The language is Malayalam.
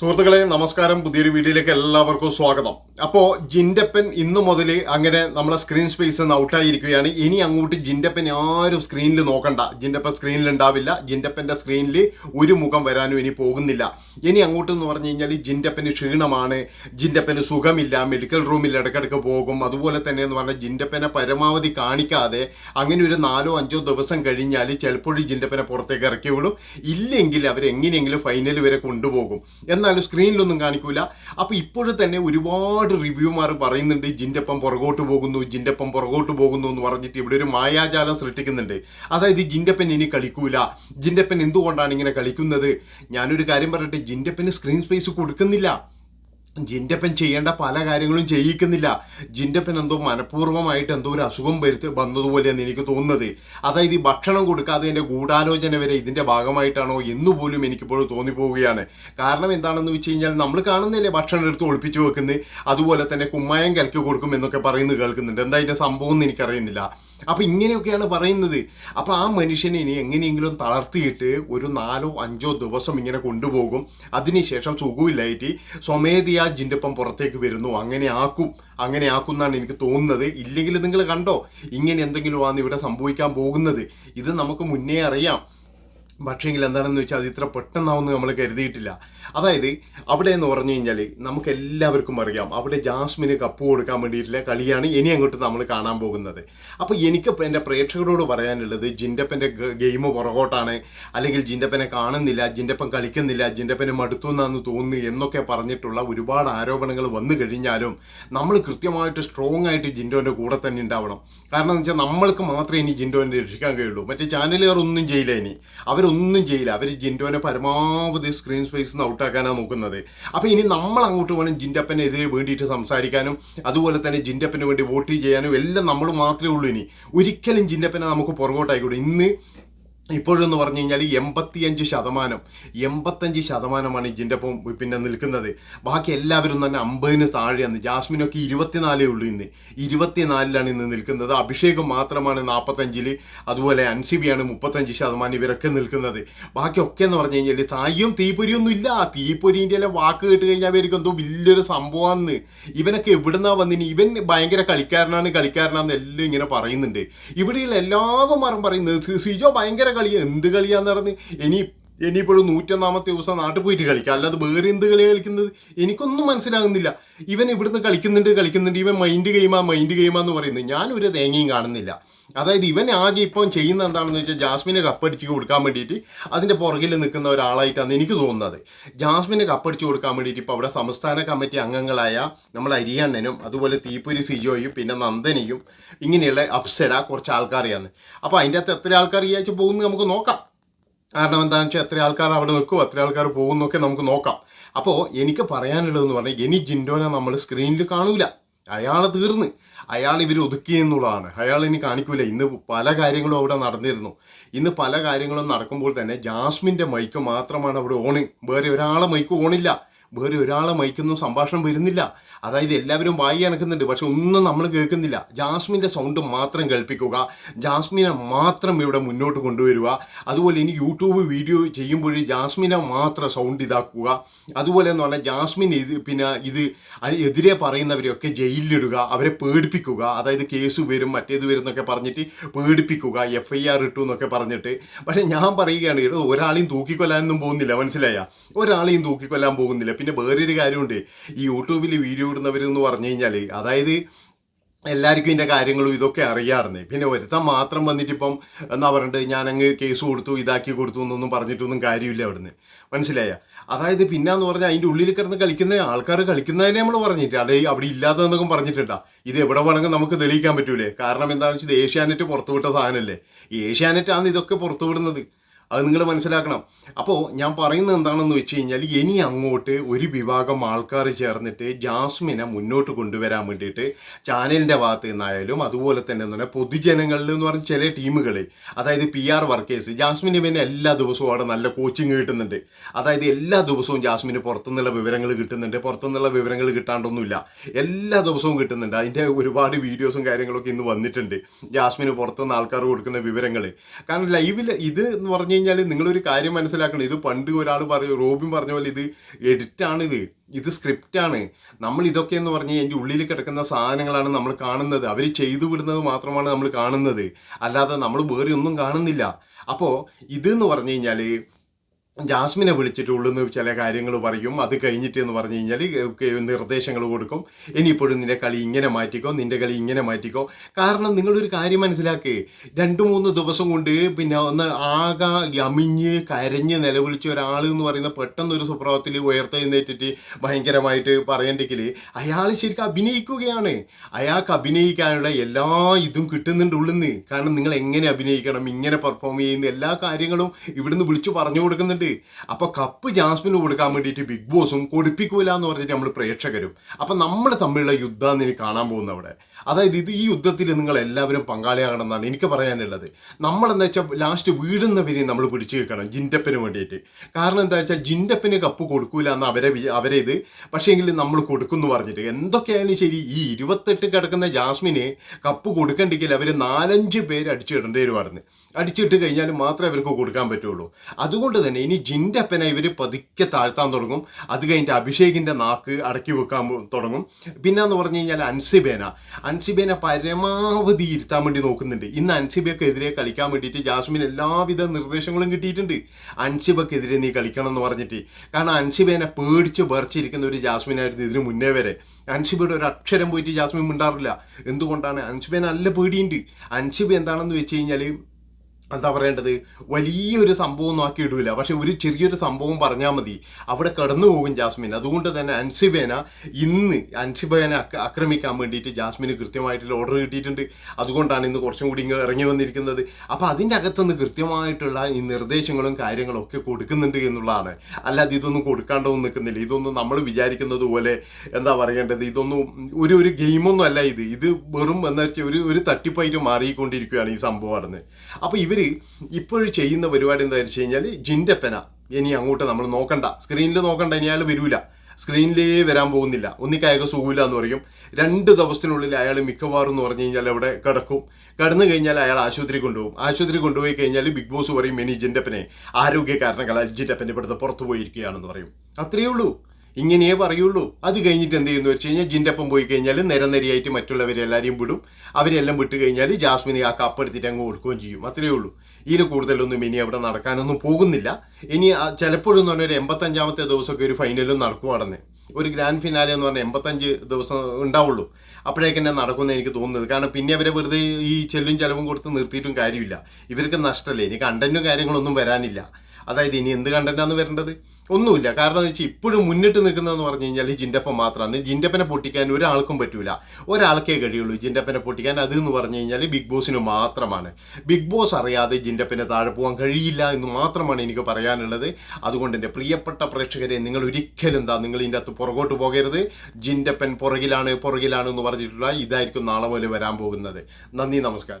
സുഹൃത്തുക്കളെ നമസ്കാരം. പുതിയൊരു വീഡിയോയിലേക്ക് എല്ലാവർക്കും സ്വാഗതം. അപ്പോൾ ജിൻഡപ്പൻ ഇന്നു മുതൽ അങ്ങനെ നമ്മളെ സ്ക്രീൻ സ്പേസ് നിന്ന് ഔട്ടായിരിക്കുകയാണ് ഇനി അങ്ങോട്ട് ജിൻഡപ്പൻ ആരും സ്ക്രീനിൽ നോക്കണ്ട. ജിൻഡപ്പൻ സ്ക്രീനിൽ ഉണ്ടാവില്ല. ജിൻഡപ്പന്റെ സ്ക്രീനിൽ ഒരു മുഖം വരാനും ഇനി പോകുന്നില്ല. ഇനി അങ്ങോട്ട് എന്ന് പറഞ്ഞു കഴിഞ്ഞാൽ ജിൻഡപ്പന് ക്ഷീണമാണ്. ജിൻഡപ്പന് സുഖമില്ല. മെഡിക്കൽ റൂമിൽ ഇടയ്ക്കിടയ്ക്ക് പോകും. അതുപോലെ തന്നെ എന്ന് പറഞ്ഞാൽ ജിൻഡപ്പനെ പരമാവധി കാണിക്കാതെ അങ്ങനെ ഒരു നാലോ അഞ്ചോ ദിവസം കഴിഞ്ഞാൽ ചിലപ്പോൾ ജിൻഡപ്പനെ പുറത്തേക്ക് ഇറക്കി വിടും ഇല്ലെങ്കിൽ അവരെങ്ങനെയെങ്കിലും ഫൈനൽ വരെ കൊണ്ടുപോകും. എന്നാലും സ്ക്രീനിലൊന്നും കാണിക്കൂല. അപ്പോൾ ഇപ്പോഴും തന്നെ ഒരുപാട് റിവ്യൂമാർ പറയുന്നുണ്ട് ജിന്റെപ്പം പുറകോട്ട് പോകുന്നു ജിന്റെപ്പം പുറകോട്ട് പോകുന്നു എന്ന് പറഞ്ഞിട്ട് ഇവിടെ ഒരു മായാജാലം സൃഷ്ടിക്കുന്നുണ്ട്. അതായത് ജിന്റെപ്പൻ ഇനി കളിക്കൂല. ജിന്റെപ്പൻ എന്തുകൊണ്ടാണ് ഇങ്ങനെ കളിക്കുന്നത്? ഞാനൊരു കാര്യം പറയട്ടെ ജിന്റെപ്പന് സ്ക്രീൻ സ്പേസ് കൊടുക്കുന്നില്ല. ജിന്റപ്പൻ ചെയ്യേണ്ട പല കാര്യങ്ങളും ചെയ്യിക്കുന്നില്ല. ജിന്റപ്പൻ എന്തോ മനഃപൂർവമായിട്ട് എന്തോ ഒരു അസുഖം വരുത്തി വന്നതുപോലെയാണ് എനിക്ക് തോന്നുന്നത്. അതായത് ഈ ഭക്ഷണം കൊടുക്കാതെ എന്റെ ഗൂഢാലോചന വരെ ഇതിന്റെ ഭാഗമായിട്ടാണോ എന്ന് പോലും എനിക്കിപ്പോഴും തോന്നിപ്പോവുകയാണ്. കാരണം എന്താണെന്ന് വെച്ച് കഴിഞ്ഞാൽ നമ്മൾ കാണുന്നില്ലേ ഭക്ഷണം എടുത്ത് ഒളിപ്പിച്ചു വെക്കുന്നത്? അതുപോലെ തന്നെ കുമ്മായം കലക്കി കൊടുക്കും എന്നൊക്കെ പറയുന്നത് കേൾക്കുന്നുണ്ട്. എന്താ അതിന്റെ സംഭവം എന്ന് എനിക്കറിയുന്നില്ല. അപ്പോൾ ഇങ്ങനെയൊക്കെയാണ് പറയുന്നത്. അപ്പോൾ ആ മനുഷ്യനെ ഇനി എങ്ങനെയെങ്കിലും തളർത്തിയിട്ട് ഒരു നാലോ അഞ്ചോ ദിവസം ഇങ്ങനെ കൊണ്ടുപോകും. അതിനുശേഷം സുഖമില്ലായിട്ട് ജിന്റെപ്പം പുറത്തേക്ക് വരുന്നു. അങ്ങനെ ആക്കും. അങ്ങനെ ആക്കും എന്നാണ് എനിക്ക് തോന്നുന്നത്. ഇല്ലെങ്കിൽ നിങ്ങൾ കണ്ടോ? ഇങ്ങനെ എന്തെങ്കിലും ആണ് ഇവിടെ സംഭവിക്കാൻ പോകുന്നത്. ഇത് നമുക്ക് മുന്നേ അറിയാം. പക്ഷേങ്കിൽ എന്താണെന്ന് വെച്ചാൽ അത് ഇത്ര പെട്ടെന്നാവുമെന്ന് നമ്മൾ കരുതിയിട്ടില്ല. അതായത് അവിടെ എന്ന് പറഞ്ഞു കഴിഞ്ഞാൽ നമുക്ക് എല്ലാവർക്കും അറിയാം അവിടെ ജാസ്മിന് കപ്പ് കൊടുക്കാൻ വേണ്ടിയിട്ടുള്ള കളിയാണ് ഇനി അങ്ങോട്ട് നമ്മൾ കാണാൻ പോകുന്നത്. അപ്പോൾ എനിക്ക് എന്റെ പ്രേക്ഷകരോട് പറയാനുള്ളത് ജിന്റപ്പന്റെ ഗെയിം പുറകോട്ടാണ്. അല്ലെങ്കിൽ ജിന്റപ്പനെ കാണുന്നില്ല ജിന്റപ്പൻ കളിക്കുന്നില്ല ജിന്റപ്പനെ മടുത്തു എന്നാന്ന് തോന്നുന്നു എന്നൊക്കെ പറഞ്ഞിട്ടുള്ള ഒരുപാട് ആരോപണങ്ങൾ വന്നു കഴിഞ്ഞാലും നമ്മൾ കൃത്യമായിട്ട് സ്ട്രോങ് ആയിട്ട് ജിൻഡോന്റെ കൂടെ തന്നെ ഉണ്ടാവണം. കാരണം എന്ന് വെച്ചാൽ നമ്മൾക്ക് മാത്രമേ ഇനി ജിൻഡോനെ രക്ഷിക്കാൻ കഴിയുള്ളൂ. മറ്റേ ചാനലുകാർ ഒന്നും ചെയ്യില്ല ഇനി. അവരൊന്നും ചെയ്യില്ല. അവർ ജിൻഡോനെ പരമാവധി സ്ക്രീൻ സ്പേസ് നിന്ന് ഔട്ടാക്കാനാണ് നോക്കുന്നത്. അപ്പോൾ ഇനി നമ്മൾ അങ്ങോട്ട് വേണം ജിൻഡപ്പനെതിരെ വേണ്ടിയിട്ട് സംസാരിക്കാനും അതുപോലെ തന്നെ ജിൻഡപ്പന് വേണ്ടി വോട്ട് ചെയ്യാനും എല്ലാം നമ്മൾ മാത്രമേ ഉള്ളൂ ഇനി. ഒരിക്കലും ജിൻഡപ്പനെ നമുക്ക് പുറകോട്ടായിക്കോട്ടെ ഇന്ന് ഇപ്പോഴെന്ന് പറഞ്ഞു കഴിഞ്ഞാൽ എൺപത്തിയഞ്ച് ശതമാനം എൺപത്തഞ്ച് ശതമാനമാണ് ഇതിന്റെ ഒപ്പം പിന്നെ നിൽക്കുന്നത്. ബാക്കി എല്ലാവരും തന്നെ അമ്പതിന് താഴെയാണ്. ജാസ്മിനൊക്കെ ഇരുപത്തിനാലേ ഉള്ളൂ ഇന്ന്. ഇരുപത്തിനാലിലാണ് ഇന്ന് നിൽക്കുന്നത്. അഭിഷേകം മാത്രമാണ് നാൽപ്പത്തഞ്ചിൽ അതുപോലെ അൻസിബിയാണ് മുപ്പത്തഞ്ച് ശതമാനം ഇവരൊക്കെ നിൽക്കുന്നത്. ബാക്കിയൊക്കെ എന്ന് പറഞ്ഞു കഴിഞ്ഞാൽ സായിയും തീപ്പൊരിയൊന്നും ഇല്ല. തീപ്പൊരിന്റെ വാക്ക് കേട്ട് കഴിഞ്ഞാൽ അവർക്ക് എന്തോ വലിയൊരു സംഭവമാണെന്ന് ഇവനൊക്കെ എവിടുന്നാ വന്നിന്? ഇവൻ ഭയങ്കര കളിക്കാരനാണ് കളിക്കാരനാണെന്ന് എല്ലാം ഇങ്ങനെ പറയുന്നുണ്ട്. ഇവിടെയുള്ള എല്ലാവരും പറയുന്നത് സിജോ ഭയങ്കര കളി എന്ത് കളിയാന്ന് നടന്ന് ഇനി ഇനിയിപ്പോഴും നൂറ്റൊന്നാമത്തെ ദിവസം നാട്ടിൽ പോയിട്ട് കളിക്കുക അല്ലാതെ വേറെ എന്ത് കളി കളിക്കുന്നത്? എനിക്കൊന്നും മനസ്സിലാകുന്നില്ല. ഇവൻ ഇവിടുന്ന് കളിക്കുന്നുണ്ട് കളിക്കുന്നുണ്ട്. ഇവൻ മൈൻഡ് ഗെയിമാ മൈൻഡ് ഗെയിമാന്ന് പറയുന്നത്. ഞാനൊരു തേങ്ങയും കാണുന്നില്ല. അതായത് ഇവൻ ആകെ ഇപ്പം ചെയ്യുന്ന എന്താണെന്ന് വെച്ചാൽ ജാസ്മിനെ കപ്പടിച്ച് കൊടുക്കാൻ വേണ്ടിയിട്ട് അതിന്റെ പുറകിൽ നിൽക്കുന്ന ഒരാളായിട്ടാണ് എനിക്ക് തോന്നുന്നത്. ജാസ്മിനെ കപ്പടിച്ച് കൊടുക്കാൻ വേണ്ടിയിട്ട് ഇപ്പോൾ അവിടെ സംസ്ഥാന കമ്മിറ്റി അംഗങ്ങളായ നമ്മൾ അരിയണ്ണനും അതുപോലെ തീപ്പൂരി സിജോയും പിന്നെ നന്ദനയും ഇങ്ങനെയുള്ള അപ്സര കുറച്ച് ആൾക്കാരെയാണ്. അപ്പോൾ അതിന്റെ അകത്ത് എത്ര ആൾക്കാർ ഈ ആഴ്ച പോകുന്നത് നമുക്ക് നോക്കാം. കാരണം എന്താണെന്ന് വെച്ചാൽ എത്ര ആൾക്കാർ അവിടെ നിൽക്കും എത്ര ആൾക്കാർ പോകുന്നൊക്കെ നമുക്ക് നോക്കാം. അപ്പോൾ എനിക്ക് പറയാനുള്ളതെന്ന് പറഞ്ഞാൽ എനി ജിൻഡോനെ നമ്മൾ സ്ക്രീനിൽ കാണൂല. അയാൾ തീർന്ന്. അയാൾ ഇവർ ഒതുക്കി എന്നുള്ളതാണ്. അയാൾ ഇനി കാണിക്കൂല. ഇന്ന് പല കാര്യങ്ങളും അവിടെ നടന്നിരുന്നു. ഇന്ന് പല കാര്യങ്ങളും നടക്കുമ്പോൾ തന്നെ ജാസ്മിന്റെ മൈക്ക് മാത്രമാണ് അവിടെ ഓണ് വേറെ ഒരാളെ മൈക്ക് ഓണില്ല വേറെ ഒരാളെ മയക്കുന്ന സംഭാഷണം വരുന്നില്ല. അതായത് എല്ലാവരും വായി അനക്കുന്നുണ്ട്. പക്ഷെ ഒന്നും നമ്മൾ കേൾക്കുന്നില്ല. ജാസ്മിന്റെ സൗണ്ട് മാത്രം കേൾപ്പിക്കുക. ജാസ്മിനെ മാത്രം ഇവിടെ മുന്നോട്ട് കൊണ്ടുവരിക. അതുപോലെ ഇനി യൂട്യൂബ് വീഡിയോ ചെയ്യുമ്പോൾ ജാസ്മിനെ മാത്രം സൗണ്ട് ഇതാക്കുക. അതുപോലെ എന്ന് പറഞ്ഞാൽ ജാസ്മിൻ ഇത് പിന്നെ ഇത് എതിരെ പറയുന്നവരെയൊക്കെ ജയിലിലിടുക. അവരെ പേടിപ്പിക്കുക. അതായത് കേസ് വരും മറ്റേത് വരും എന്നൊക്കെ പറഞ്ഞിട്ട് പേടിപ്പിക്കുക. എഫ് ഐ ആർ ഇട്ടു എന്നൊക്കെ പറഞ്ഞിട്ട്. പക്ഷേ ഞാൻ പറയുകയാണ് ഒരാളെയും തൂക്കിക്കൊല്ലാനൊന്നും പോകുന്നില്ല. മനസ്സിലായ? ഒരാളെയും തൂക്കിക്കൊല്ലാൻ പോകുന്നില്ല. പിന്നെ വേറൊരു കാര്യമുണ്ട്. ഈ യൂട്യൂബിൽ വീഡിയോ ഇടുന്നവരെന്ന് പറഞ്ഞു കഴിഞ്ഞാൽ അതായത് എല്ലാവർക്കും ഇതിന്റെ കാര്യങ്ങളും ഇതൊക്കെ അറിയാറുണ്ട് പിന്നെ ഒരുത്തൻ മാത്രം വന്നിട്ട് ഇപ്പം പറഞ്ഞിട്ട് ഞാൻ അങ്ങ് കേസ് കൊടുത്തു ഇതാക്കി കൊടുത്തു എന്നൊന്നും പറഞ്ഞിട്ടൊന്നും കാര്യമില്ല അവിടുന്ന്. മനസ്സിലായ? അതായത് പിന്നെന്ന് പറഞ്ഞാൽ അതിന്റെ ഉള്ളിൽ കിടന്ന് കളിക്കുന്ന ആൾക്കാർ കളിക്കുന്നതിനെ നമ്മൾ പറഞ്ഞിട്ട്. അതായത് അവിടെ ഇല്ലാത്തതെന്നൊക്കെ പറഞ്ഞിട്ടുണ്ടാ. ഇത് എവിടെ വേണമെങ്കിൽ നമുക്ക് തെളിയിക്കാൻ പറ്റൂലേ? കാരണം എന്താണെന്ന് വെച്ചാൽ ഏഷ്യാനെറ്റ് പുറത്തുവിട്ട സാധനമല്ലേ ഏഷ്യാനെറ്റാണ് ഇതൊക്കെ പുറത്തുവിടുന്നത്. അത് നിങ്ങൾ മനസ്സിലാക്കണം. അപ്പോൾ ഞാൻ പറയുന്നത് എന്താണെന്ന് വെച്ച് കഴിഞ്ഞാൽ ഇനി അങ്ങോട്ട് ഒരു വിഭാഗം ആൾക്കാർ ചേർന്നിട്ട് ജാസ്മിനെ മുന്നോട്ട് കൊണ്ടുവരാൻ വേണ്ടിയിട്ട് ചാനലിന്റെ ഭാഗത്ത് നിന്നായാലും അതുപോലെ തന്നെ എന്ന് പറഞ്ഞാൽ പൊതുജനങ്ങളിൽ എന്ന് പറഞ്ഞ ചില ടീമുകൾ അതായത് പി ആർ വർക്കേഴ്സ് ജാസ്മിന് പിന്നെ എല്ലാ ദിവസവും അവിടെ നല്ല കോച്ചിങ് കിട്ടുന്നുണ്ട്. അതായത് എല്ലാ ദിവസവും ജാസ്മിന് പുറത്തുനിന്നുള്ള വിവരങ്ങൾ കിട്ടുന്നുണ്ട്. പുറത്തുനിന്നുള്ള വിവരങ്ങൾ കിട്ടാണ്ടൊന്നുമില്ല. എല്ലാ ദിവസവും കിട്ടുന്നുണ്ട്. അതിന്റെ ഒരുപാട് വീഡിയോസും കാര്യങ്ങളൊക്കെ ഇന്ന് വന്നിട്ടുണ്ട്. ജാസ്മിന് പുറത്തുനിന്ന് ആൾക്കാർ കൊടുക്കുന്ന വിവരങ്ങൾ. കാരണം ലൈവിൽ ഇത് എന്ന് പറഞ്ഞു കഴിഞ്ഞാൽ നിങ്ങളൊരു കാര്യം മനസ്സിലാക്കണം. ഇത് പണ്ട് ഒരാൾ പറയും റോബിൻ പറഞ്ഞ പോലെ ഇത് ഇത് ഇത് സ്ക്രിപ്റ്റാണ് നമ്മൾ ഇതൊക്കെ എന്ന് പറഞ്ഞ് എന്റെ ഉള്ളിൽ കിടക്കുന്ന സാധനങ്ങളാണ് നമ്മൾ കാണുന്നത്. അവർ ചെയ്തു വിടുന്നത് മാത്രമാണ് നമ്മൾ കാണുന്നത്. അല്ലാതെ നമ്മൾ വേറെ ഒന്നും കാണുന്നില്ല. അപ്പോൾ ഇതെന്ന് പറഞ്ഞു കഴിഞ്ഞാൽ ജാസ്മിനെ വിളിച്ചിട്ട് ഉള്ളുന്ന് ചില കാര്യങ്ങൾ പറയും. അത് കഴിഞ്ഞിട്ട് എന്ന് പറഞ്ഞു കഴിഞ്ഞാൽ നിർദ്ദേശങ്ങൾ കൊടുക്കും. ഇനിയിപ്പോഴും നിന്റെ കളി ഇങ്ങനെ മാറ്റിക്കോ നിന്റെ കളി ഇങ്ങനെ മാറ്റിക്കോ. കാരണം നിങ്ങളൊരു കാര്യം മനസ്സിലാക്ക്. രണ്ട് മൂന്ന് ദിവസം കൊണ്ട് പിന്നെ ഒന്ന് ആകെ അമിഞ്ഞ് കരഞ്ഞ് നിലവിളിച്ച ഒരാൾ എന്ന് പറയുന്ന പെട്ടെന്ന് ഒരു സുപ്രഭാതത്തിൽ ഉയർത്തെഴുന്നേറ്റിട്ട് ഭയങ്കരമായിട്ട് പറയണ്ടെങ്കിൽ അയാൾ ശരിക്കും അഭിനയിക്കുകയാണ്. അയാൾക്ക് അഭിനയിക്കാനുള്ള എല്ലാ ഇതും കിട്ടുന്നുണ്ട് ഉള്ളിന്ന്. കാരണം നിങ്ങൾ എങ്ങനെ അഭിനയിക്കണം ഇങ്ങനെ പെർഫോം ചെയ്യുന്ന എല്ലാ കാര്യങ്ങളും ഇവിടുന്ന് വിളിച്ചു പറഞ്ഞു കൊടുക്കുന്നുണ്ട്. അപ്പോൾ കപ്പ് ജാസ്മിന് കൊടുക്കാൻ വേണ്ടിയിട്ട് ബിഗ് ബോസും കൊടുപ്പിക്കൂല എന്ന് പറഞ്ഞിട്ട് നമ്മൾ പ്രേക്ഷകരും. അപ്പം നമ്മൾ തമ്മിലുള്ള യുദ്ധമാണ് ഇനി കാണാൻ പോകുന്നത് അവിടെ. അതായത് ഇത് ഈ യുദ്ധത്തിൽ നിങ്ങൾ എല്ലാവരും പങ്കാളിയാകണം എന്നാണ് എനിക്ക് പറയാനുള്ളത്. നമ്മളെന്താ വെച്ചാൽ ലാസ്റ്റ് വീഴുന്നവരെയും നമ്മൾ പിടിച്ചു വെക്കണം ജിൻഡപ്പിന് വേണ്ടിയിട്ട്. കാരണം എന്താ വെച്ചാൽ ജിൻഡപ്പിന് കപ്പ് കൊടുക്കൂല എന്ന് അവരെ അവരെ ഇത് പക്ഷേങ്കിൽ നമ്മൾ കൊടുക്കും എന്ന് പറഞ്ഞിട്ട്. എന്തൊക്കെയായാലും ശരി ഈ ഇരുപത്തെട്ട് കിടക്കുന്ന ജാസ്മിന് കപ്പ് കൊടുക്കണ്ടെങ്കിൽ അവർ നാലഞ്ച് പേര് അടിച്ചിടേണ്ടി വരുവായിരുന്നു. അടിച്ചിട്ട് കഴിഞ്ഞാൽ മാത്രമേ അവർക്ക് കൊടുക്കാൻ പറ്റുള്ളൂ. അതുകൊണ്ട് തന്നെ ഇനി ജിന്റെ അപ്പനെ ഇവർ പതുക്കെ താഴ്ത്താൻ തുടങ്ങും. അത് കഴിഞ്ഞിട്ട് അഭിഷേകിന്റെ നാക്ക് അടക്കി വെക്കാൻ തുടങ്ങും. പിന്നെ എന്ന് പറഞ്ഞു കഴിഞ്ഞാൽ അൻസിബേന. അൻസിബേന പരമാവധി ഇരുത്താൻ വേണ്ടി നോക്കുന്നുണ്ട്. ഇന്ന് അൻസിബയ്ക്കെതിരെ കളിക്കാൻ വേണ്ടിയിട്ട് ജാസ്മിൻ എല്ലാവിധ നിർദ്ദേശങ്ങളും കിട്ടിയിട്ടുണ്ട്. അൻസിബക്കെതിരെ നീ കളിക്കണം എന്ന് പറഞ്ഞിട്ട്. കാരണം അൻസിബേനെ പേടിച്ച് ബർച്ചിരിക്കുന്ന ഒരു ജാസ്മിനായിരുന്നു ഇതിന് മുന്നേ വരെ. അൻസിബയുടെ ഒരു അക്ഷരം പോയിട്ട് ജാസ്മിൻ മിണ്ടാറില്ല. എന്തുകൊണ്ടാണ്? അൻസിബേന നല്ല പേടിയുണ്ട്. അൻസിബ എന്താണെന്ന് വെച്ച് കഴിഞ്ഞാൽ എന്താ പറയേണ്ടത്? വലിയൊരു സംഭവം നോക്കി ഇടൂല. പക്ഷെ ഒരു ചെറിയൊരു സംഭവം പറഞ്ഞാൽ മതി. അവിടെ കടന്നു പോകും ജാസ്മിൻ. അതുകൊണ്ട് തന്നെ അൻസിബേന ഇന്ന് അൻസിബേനെ ആക്രമിക്കാൻ വേണ്ടിയിട്ട് ജാസ്മിന് കൃത്യമായിട്ടുള്ള ഓർഡർ കിട്ടിയിട്ടുണ്ട്. അതുകൊണ്ടാണ് ഇന്ന് കുറച്ചും കൂടി ഇറങ്ങി വന്നിരിക്കുന്നത്. അപ്പോൾ അതിന്റെ അകത്തുനിന്ന് കൃത്യമായിട്ടുള്ള ഈ നിർദ്ദേശങ്ങളും കാര്യങ്ങളും ഒക്കെ കൊടുക്കുന്നുണ്ട് എന്നുള്ളതാണ്. അല്ലാതെ ഇതൊന്നും കൊടുക്കാണ്ടൊന്നും നിൽക്കുന്നില്ല. ഇതൊന്നും നമ്മൾ വിചാരിക്കുന്നത് പോലെ എന്താ പറയേണ്ടത്? ഇതൊന്നും ഒരു ഒരു ഗെയിമൊന്നും അല്ല ഇത്. ഇത് വെറും എന്താ വെച്ചാൽ ഒരു ഒരു തട്ടിപ്പായിട്ട് മാറിക്കൊണ്ടിരിക്കുകയാണ് ഈ സംഭവം നടന്ന്. അപ്പോൾ ഇവർ ഇപ്പോഴും ചെയ്യുന്ന പരിപാടി എന്താ വെച്ച് കഴിഞ്ഞാൽ ജിന്റെപ്പന ഇനി അങ്ങോട്ട് നമ്മൾ നോക്കണ്ട. സ്ക്രീനിൽ നോക്കണ്ട ഇനി അയാൾ വരൂല. സ്ക്രീനിലേ വരാൻ പോകുന്നില്ല. ഒന്നിക്കയൊക്കെ സുഖമില്ല എന്ന് പറയും. രണ്ട് ദിവസത്തിനുള്ളിൽ അയാൾ മിക്കവാറും എന്ന് പറഞ്ഞു കഴിഞ്ഞാൽ അവിടെ കിടക്കും. കിടന്നു കഴിഞ്ഞാൽ അയാൾ ആശുപത്രി കൊണ്ടുപോകും. ആശുപത്രി കൊണ്ടുപോയി കഴിഞ്ഞാൽ ബിഗ് ബോസ് പറയും ഇനി ജിന്റെപ്പനെ ആരോഗ്യ കാരണങ്ങളാൽ ജിന്റെപ്പനെ ഇവിടുത്തെ പുറത്തു പോയിരിക്കുകയാണെന്ന് പറയും. അത്രയേ ഉള്ളൂ. ഇങ്ങനെയേ പറയുള്ളൂ. അത് കഴിഞ്ഞിട്ട് എന്ത് ചെയ്യുന്നു വെച്ച് കഴിഞ്ഞാൽ ജിൻഡപ്പം പോയി കഴിഞ്ഞാൽ നിരനിരയായിട്ട് മറ്റുള്ളവരെ എല്ലാവരെയും വിടും. അവരെല്ലാം വിട്ട് കഴിഞ്ഞാൽ ജാസ്മിനെ ആ കപ്പ് എടുത്തിട്ട് അങ്ങ് കൊടുക്കുകയും ചെയ്യും. അത്രയേ ഉള്ളൂ. ഇതിന് കൂടുതലൊന്നും ഇനി അവിടെ നടക്കാനൊന്നും പോകുന്നില്ല. ഇനി ആ ചിലപ്പോഴെന്ന് പറഞ്ഞാൽ ഒരു എൺപത്തഞ്ചാമത്തെ ദിവസമൊക്കെ ഒരു ഫൈനലും നടക്കുവാണെന്ന്. ഒരു ഗ്രാൻഡ് ഫിനാലെ എന്ന് പറഞ്ഞാൽ എൺപത്തഞ്ച് ദിവസം ഉണ്ടാവുള്ളൂ. അപ്പോഴേക്കെന്നെ നടക്കുമെന്ന് എനിക്ക് തോന്നുന്നത്. കാരണം പിന്നെ അവരെ വെറുതെ ഈ ചെല്ലും ചിലവും കൊടുത്ത് നിർത്തിയിട്ടും കാര്യമില്ല. ഇവർക്ക് നഷ്ടമല്ലേ ഇനി കണ്ടന്റും കാര്യങ്ങളൊന്നും വരാനില്ല. അതായത് ഇനി എന്ത് കണ്ടന്റാണ് വരേണ്ടത്? ഒന്നുമില്ല. കാരണം എന്ന് വെച്ചാൽ ഇപ്പോഴും മുന്നിട്ട് നിൽക്കുന്നതെന്ന് പറഞ്ഞു കഴിഞ്ഞാൽ ജിൻഡപ്പൻ മാത്രമാണ് ജിൻഡപ്പനെ പൊട്ടിക്കാൻ ഒരാൾക്കും പറ്റൂല. ഒരാൾക്കേ കഴിയുള്ളൂ ജിൻഡപ്പനെ പൊട്ടിക്കാൻ. അത് എന്ന് പറഞ്ഞു കഴിഞ്ഞാൽ ബിഗ് ബോസിന് മാത്രമാണ്. ബിഗ് ബോസ് അറിയാതെ ജിൻഡപ്പനെ താഴെ പോകാൻ കഴിയില്ല എന്ന് മാത്രമാണ് എനിക്ക് പറയാനുള്ളത്. അതുകൊണ്ട് എന്റെ പ്രിയപ്പെട്ട പ്രേക്ഷകരെ നിങ്ങൾ ഒരിക്കലും എന്താ നിങ്ങൾ ഇതിന്റെ അകത്ത് പുറകോട്ട് പോകരുത്. ജിൻഡപ്പൻ പുറകിലാണ് പുറകിലാണ് എന്ന് പറഞ്ഞിട്ടുള്ള ഇതായിരിക്കും നാളെ മുതൽ വരാൻ പോകുന്നത്. നന്ദി നമസ്കാരം.